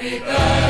Happy birthday.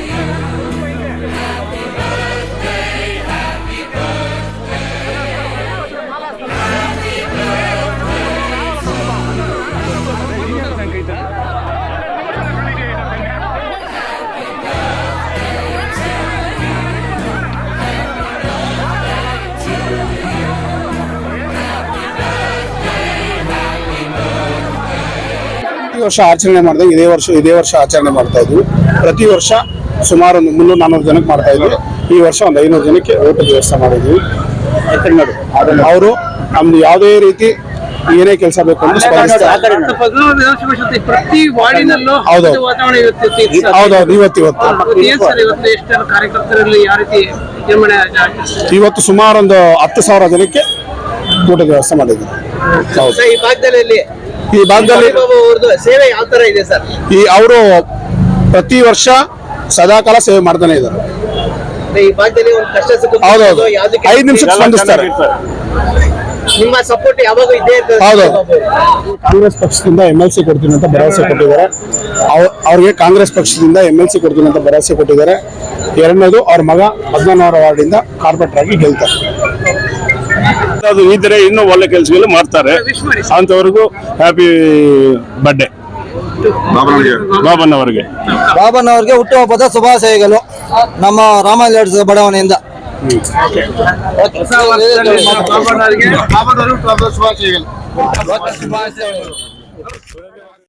ಪ್ರತಿ ವರ್ಷ ಆಚರಣೆ ಮಾಡಿದಾಗ ಇದೇ ವರ್ಷ ಇದೇ ವರ್ಷ ಆಚರಣೆ ಮಾಡ್ತಾ ಇದ್ವಿ. ಪ್ರತಿ ವರ್ಷ ಸುಮಾರು ಒಂದು ಮುನ್ನೂರು ನಾನ್ನೂರು ಜನಕ್ಕೆ ಮಾಡ್ತಾ ಇದ್ವಿ. ಈ ವರ್ಷ ಒಂದು ಐನೂರು ಜನಕ್ಕೆ ಊಟದ ವ್ಯವಸ್ಥೆ ಮಾಡಿದ್ವಿ. ಅವರು ನಮ್ದು ಯಾವುದೇ ರೀತಿ ಏನೇ ಕೆಲಸ ಬೇಕು ಅಂದ್ರೆ ಸ್ಪಂದಿಸ್ತಾರೆ. ಪ್ರತಿ ವಾರ್ಡಿನಲ್ಲೂ ಹೌದು. ವಾತಾವರಣ. ಹೌದೌದು ಇವತ್ತು ಇವತ್ತು ಇವತ್ತು. ಕಾರ್ಯಕರ್ತರಲ್ಲಿ ಯಾವ ರೀತಿ ಸುಮಾರು ಒಂದು ಹತ್ತು ಸಾವಿರ ಜನಕ್ಕೆ ಊಟದ ವ್ಯವಸ್ಥೆ ಸರ್, ಈ ಭಾಗದಲ್ಲಿ ಈ ಭಾಗದಲ್ಲಿ ಸೇವೆ ಯಾವ ತರ ಇದೆ ಸರ್? ಈ ಅವರು ಪ್ರತಿ ವರ್ಷ ಸದಾಕಾಲ ಸೇವೆ ಮಾಡ್ತಾನೆ ಇದ್ದಾರೆ. ಈ ಭಾಗದಲ್ಲಿ ಒಂದು ಕಷ್ಟ ಸುಖ ಹೌದೌದು ಐದು ನಿಮಿಷಕ್ಕೆ ಸ್ಪಂದಿಸ್ತಾರೆ. ನಿಮ್ಮ ಸಪೋರ್ಟ್ ಯಾವಾಗ ಇದ್ದೇ ಹೌದು. ಕಾಂಗ್ರೆಸ್ ಪಕ್ಷದಿಂದ ಎಂ ಎಲ್ ಸಿ ಕೊಡ್ತೀನಿ ಅಂತ ಭರವಸೆ ಕೊಟ್ಟಿದ್ದಾರೆ. ಅವ್- ಅವ್ರಿಗೆ ಕಾಂಗ್ರೆಸ್ ಪಕ್ಷದಿಂದ ಎಂ ಎಲ್ ಸಿ ಕೊಡ್ತೀನಿ ಅಂತ ಭರವಸೆ ಕೊಟ್ಟಿದ್ದಾರೆ. ಎರಡನೇದು ಅವ್ರ ಮಗ ಹದಿನಾರು ವಾರ್ಡಿಂದ ಕಾರ್ಪೊರೇಟರ್ ಆಗಿ ಗೆಲ್ತಾರೆ. ಅದು ಇದ್ರೆ ಇನ್ನೂ ಒಳ್ಳೆ ಕೆಲಸಗಳು ಮಾಡ್ತಾರೆ. ಅಂತವ್ರಿಗೂ ಹ್ಯಾಪಿ ಬರ್ಡೇ ಬಾಬನ್ ಅವರಿಗೆ. ಬಾಬನ್ ಅವರಿಗೆ ಹುಟ್ಟುಹಬ್ಬದ ಶುಭಾಶಯಗಳು ನಮ್ಮ ರಾಮಾಯಣ ಬಡಾವಣೆಯಿಂದ ಬಾಬಣ್ಣವರಿಗೆ